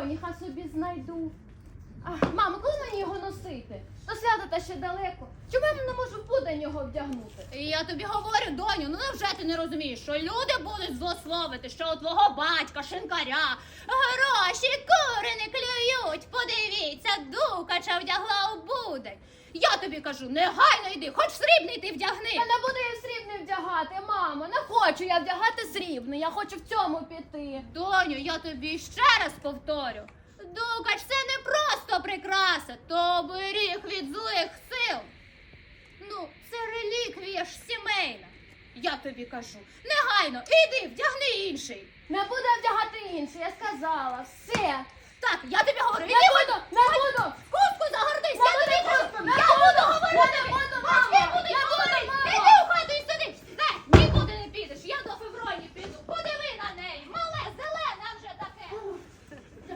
жоніха собі знайду. Ах, мамо, коли мені його носити? До свята та ще далеко. Чому я не можу в будень його вдягнути? І я тобі говорю, доню, ну невже ти не розумієш, що люди будуть злословити, що у твого батька, шинкаря, гроші кури не клюють. Подивіться, дукача вдягла у будень. Я тобі кажу, негайно йди, хоч срібний ти вдягни. Та не буду я в срібний вдягати, мамо. Не хочу я вдягати срібний, я хочу в цьому піти. Доню, я тобі ще раз повторю. Дукач це не просто прикраса, то оберіг від злих сил. Ну, це реліквія ж сімейна. Я тобі кажу, негайно, іди, вдягни інший. Не буду вдягати інший, я сказала, все. Так, я тобі говорю, іди.